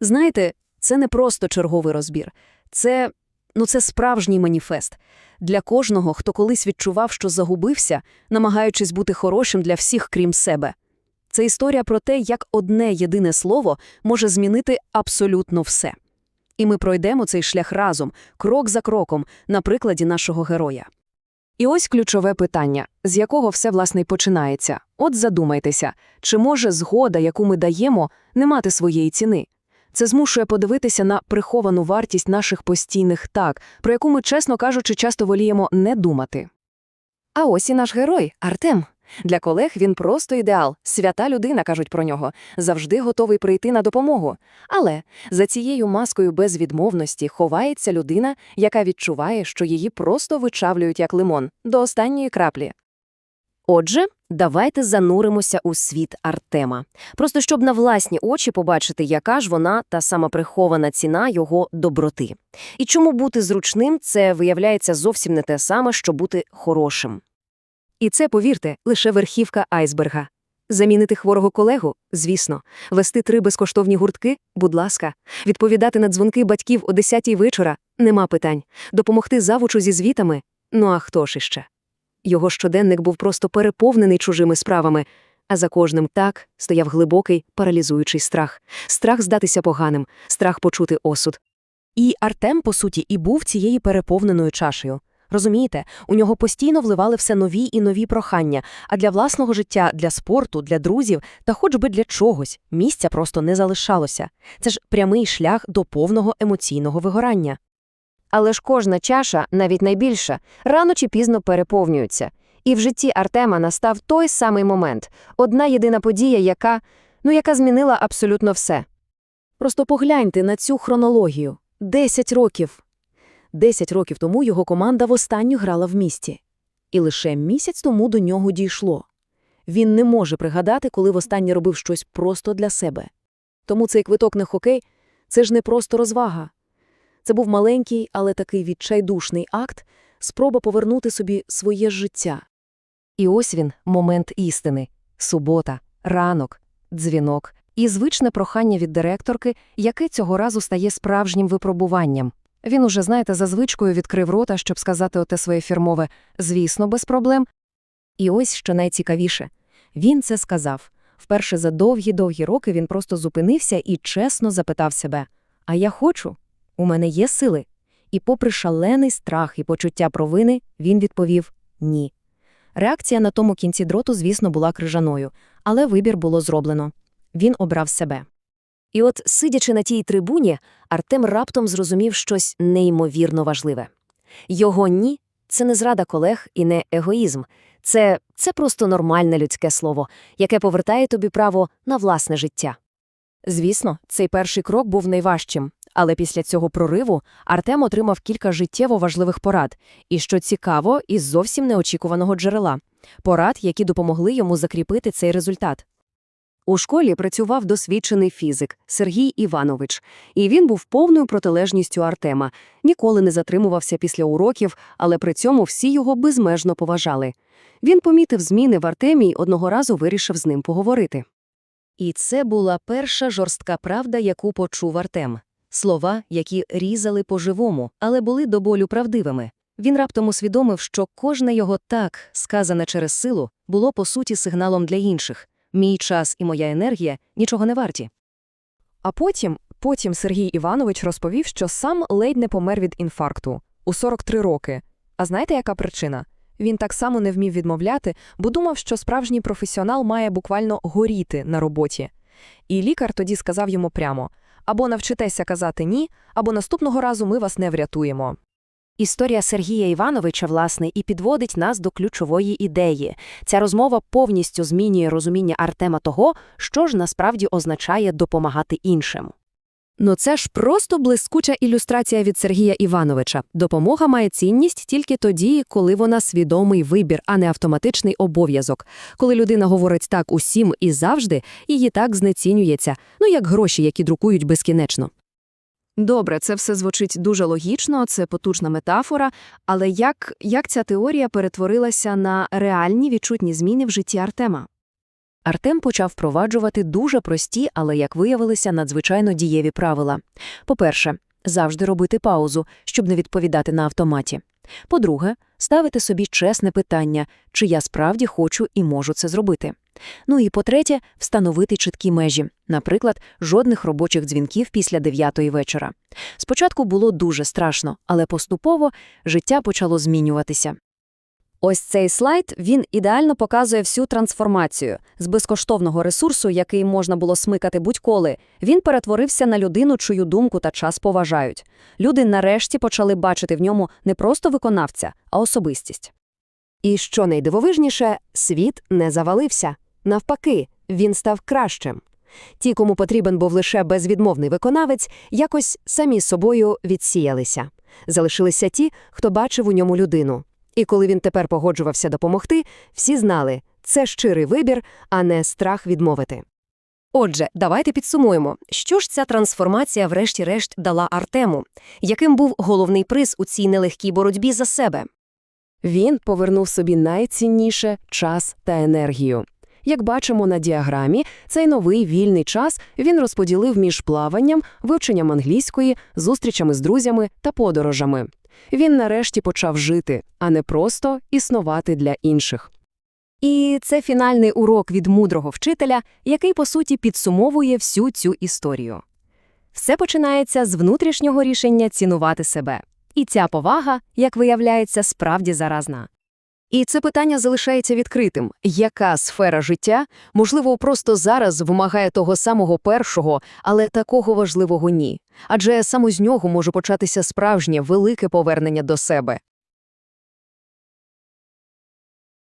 Знаєте, це не просто черговий розбір. Це, ну, це справжній маніфест. Для кожного, хто колись відчував, що загубився, намагаючись бути хорошим для всіх, крім себе. Це історія про те, як одне єдине слово може змінити абсолютно все. І ми пройдемо цей шлях разом, крок за кроком, на прикладі нашого героя. І ось ключове питання, з якого все власне й починається. От задумайтеся, чи може згода, яку ми даємо, не мати своєї ціни? Це змушує подивитися на приховану вартість наших постійних так, про яку ми, чесно кажучи, часто воліємо не думати. А ось і наш герой Артем. Для колег він просто ідеал, свята людина, кажуть про нього, завжди готовий прийти на допомогу. Але за цією маскою безвідмовності ховається людина, яка відчуває, що її просто вичавлюють як лимон до останньої краплі. Отже, давайте зануримося у світ Артема. Просто щоб на власні очі побачити, яка ж вона та самоприхована ціна його доброти. І чому бути зручним це виявляється зовсім не те саме, що бути хорошим. І це, повірте, лише верхівка айсберга. Замінити хворого колегу? Звісно. Вести три безкоштовні гуртки? Будь ласка. Відповідати на дзвонки батьків о 10-й вечора? Нема питань. Допомогти завучу зі звітами? Ну а хто ж іще? Його щоденник був просто переповнений чужими справами, а за кожним так стояв глибокий, паралізуючий страх. Страх здатися поганим, страх почути осуд. І Артем, по суті, і був цією переповненою чашею. Розумієте, у нього постійно вливали все нові і нові прохання, а для власного життя, для спорту, для друзів та хоч би для чогось місця просто не залишалося. Це ж прямий шлях до повного емоційного вигорання. Але ж кожна чаша, навіть найбільша, рано чи пізно переповнюється. І в житті Артема настав той самий момент, одна єдина подія, яка, ну, яка змінила абсолютно все. Просто погляньте на цю хронологію. Десять років. Десять років тому його команда востаннє грала в місті. І лише місяць тому до нього дійшло. Він не може пригадати, коли востаннє робив щось просто для себе. Тому цей квиток на хокей – це ж не просто розвага. Це був маленький, але такий відчайдушний акт – спроба повернути собі своє життя. І ось він, момент істини. Субота, ранок, дзвінок і звичне прохання від директорки, яке цього разу стає справжнім випробуванням. Він уже, знаєте, за звичкою відкрив рота, щоб сказати оте своє фірмове «звісно, без проблем». І ось що найцікавіше. Він це сказав. Вперше за довгі-довгі роки він просто зупинився і чесно запитав себе «А я хочу? У мене є сили?» І попри шалений страх і почуття провини, він відповів «ні». Реакція на тому кінці дроту, звісно, була крижаною, але вибір було зроблено. Він обрав себе. І от, сидячи на тій трибуні, Артем раптом зрозумів щось неймовірно важливе. Його ні це не зрада колег і не егоїзм. Це, це просто нормальне людське слово, яке повертає тобі право на власне життя. Звісно, цей перший крок був найважчим, але після цього прориву Артем отримав кілька життєво важливих порад, і, що цікаво, із зовсім неочікуваного джерела порад, які допомогли йому закріпити цей результат. У школі працював досвідчений фізик Сергій Іванович, і він був повною протилежністю Артема, ніколи не затримувався після уроків, але при цьому всі його безмежно поважали. Він помітив зміни в Артемі й одного разу вирішив з ним поговорити. І це була перша жорстка правда, яку почув Артем. Слова, які різали по-живому, але були до болю правдивими. Він раптом усвідомив, що кожне його так, сказане через силу, було по суті сигналом для інших. Мій час і моя енергія нічого не варті. А потім, потім Сергій Іванович розповів, що сам ледь не помер від інфаркту у 43 роки. А знаєте, яка причина? Він так само не вмів відмовляти, бо думав, що справжній професіонал має буквально горіти на роботі. І лікар тоді сказав йому прямо або навчитеся казати ні, або наступного разу ми вас не врятуємо. Історія Сергія Івановича, власне, і підводить нас до ключової ідеї. Ця розмова повністю змінює розуміння Артема того, що ж насправді означає допомагати іншим. Ну це ж просто блискуча ілюстрація від Сергія Івановича. Допомога має цінність тільки тоді, коли вона свідомий вибір, а не автоматичний обов'язок. Коли людина говорить так усім і завжди, її так знецінюється, ну як гроші, які друкують безкінечно. Добре, це все звучить дуже логічно, це потужна метафора, але як, як ця теорія перетворилася на реальні відчутні зміни в житті Артема? Артем почав впроваджувати дуже прості, але, як виявилося, надзвичайно дієві правила. По-перше, завжди робити паузу, щоб не відповідати на автоматі. По-друге, ставити собі чесне питання, чи я справді хочу і можу це зробити. Ну і по-третє, встановити чіткі межі, наприклад, жодних робочих дзвінків після дев'ятої вечора. Спочатку було дуже страшно, але поступово життя почало змінюватися. Ось цей слайд, він ідеально показує всю трансформацію. З безкоштовного ресурсу, який можна було смикати будь-коли, він перетворився на людину, чию думку та час поважають. Люди нарешті почали бачити в ньому не просто виконавця, а особистість. І що найдивовижніше, світ не завалився. Навпаки, він став кращим. Ті, кому потрібен був лише безвідмовний виконавець, якось самі собою відсіялися. Залишилися ті, хто бачив у ньому людину. І коли він тепер погоджувався допомогти, всі знали – це щирий вибір, а не страх відмовити. Отже, давайте підсумуємо, що ж ця трансформація врешті-решт дала Артему, яким був головний приз у цій нелегкій боротьбі за себе. Він повернув собі найцінніше – час та енергію. Як бачимо на діаграмі, цей новий вільний час він розподілив між плаванням, вивченням англійської, зустрічами з друзями та подорожами. Він нарешті почав жити, а не просто існувати для інших. І це фінальний урок від мудрого вчителя, який, по суті, підсумовує всю цю історію. Все починається з внутрішнього рішення цінувати себе. І ця повага, як виявляється, справді заразна. І це питання залишається відкритим. Яка сфера життя, можливо, просто зараз вимагає того самого першого, але такого важливого ні? Адже саме з нього може початися справжнє велике повернення до себе.